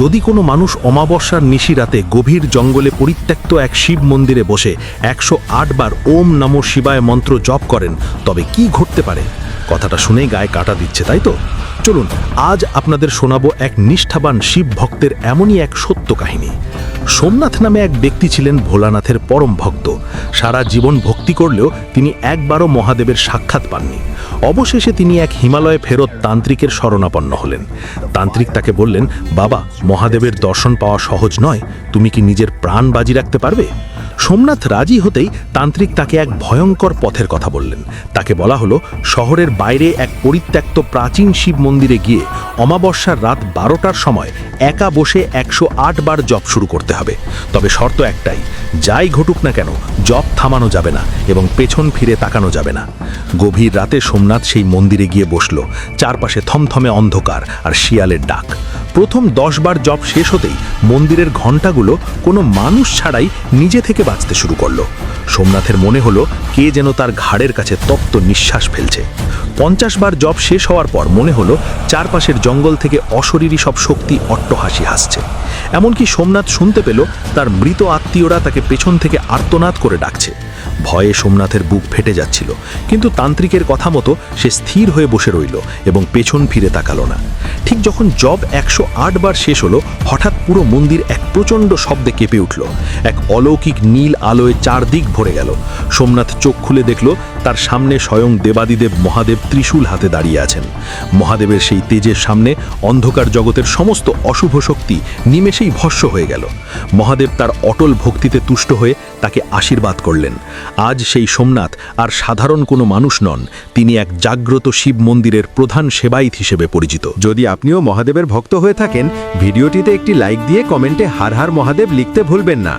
যদি কোনো মানুষ অমাবস্যার নিশি রাতে গভীর জঙ্গলে পরিত্যক্ত এক শিব মন্দিরে বসে একশো আট বার ওম নাম শিবায় মন্ত্র জপ করেন, তবে কি ঘটতে পারে? কথাটা শুনেই গায়ে কাটা দিচ্ছে, তাই তো? চলুন, আজ আপনাদের শোনাবো এক নিষ্ঠাবান শিব ভক্তের এমনই এক সত্য কাহিনী। সোমনাথ নামে এক ব্যক্তি ছিলেন ভোলানাথের পরম ভক্ত। সারা জীবন ভক্তি করলেও তিনি একবারও মহাদেবের সাক্ষাৎ পাননি। অবশেষে তিনি এক হিমালয়ে ফেরত তান্ত্রিকের শরণাপন্ন হলেন। তান্ত্রিক তাকে বললেন, বাবা, মহাদেবের দর্শন পাওয়া সহজ নয়। তুমি কি নিজের প্রাণ বাজি রাখতে পারবে? সোমনাথ রাজি হতেই তান্ত্রিক তাকে এক ভয়ঙ্কর পথের কথা বললেন। তাকে বলা হলো, শহরের বাইরে এক পরিত্যক্ত প্রাচীন শিব মন্দিরে গিয়ে অমাবস্যার রাত বারোটার সময় একা বসে একশো আট বার জপ শুরু করতে হবে। তবে শর্ত একটাই, যাই ঘটুক না কেন, জপ থামানো যাবে না এবং পেছন ফিরে তাকানো যাবে না। গভীর রাতে সোমনাথ সেই মন্দিরে গিয়ে বসল, চারপাশে থমথমে অন্ধকার আর শিয়ালের ডাক। প্রথম দশ বার শেষ হতেই মন্দিরের ঘণ্টাগুলো কোনো মানুষ ছাড়াই নিজে থেকে বাঁচতে শুরু করল। সোমনাথের মনে হলো কে যেন তার ঘাড়ের কাছে তপ্ত নিঃশ্বাস ফেলছে। পঞ্চাশ বার জপ শেষ হওয়ার পর মনে হলো চারপাশের জঙ্গল থেকে অশরীরী সব শক্তি অট্টহাসি হাসছে। এমনকি সোমনাথ শুনতে পেল তার মৃত আত্মীয়রা তাকে পেছন থেকে আর্তনাদ করে ডাকছে। ভয়ে সোমনাথের বুক ফেটে যাচ্ছিল, কিন্তু তান্ত্রিকের কথা মতো সে স্থির হয়ে বসে রইল এবং পেছন ফিরে তাকালো না। ঠিক যখন জব একশো আট বার শেষ হলো, হঠাৎ পুরো মন্দির এক প্রচণ্ড শব্দে কেঁপে উঠল। এক অলৌকিক নীল আলোয় চারদিক ভরে গেল। সোমনাথ চোখ খুলে দেখল, তার সামনে স্বয়ং দেবাদিদেব মহাদেব ত্রিশূল হাতে দাঁড়িয়ে আছেন। মহাদেবের সেই তেজের সামনে অন্ধকার জগতের সমস্ত অশুভ শক্তি নিমেষেই ভস্য হয়ে গেল। মহাদেব তার অটল ভক্তিতে তুষ্ট হয়ে তাকে আশীর্বাদ করলেন। আজ সেই সোমনাথ আর সাধারণ কোনো মানুষ নন, তিনি এক জাগ্রত শিব মন্দিরের প্রধান সেবায়িত হিসেবে পরিচিত। যদি আপনিও মহাদেবের ভক্ত হয়ে থাকেন, ভিডিওটিতে একটি লাইক দিয়ে কমেন্টে হার হার মহাদেব লিখতে ভুলবেন না।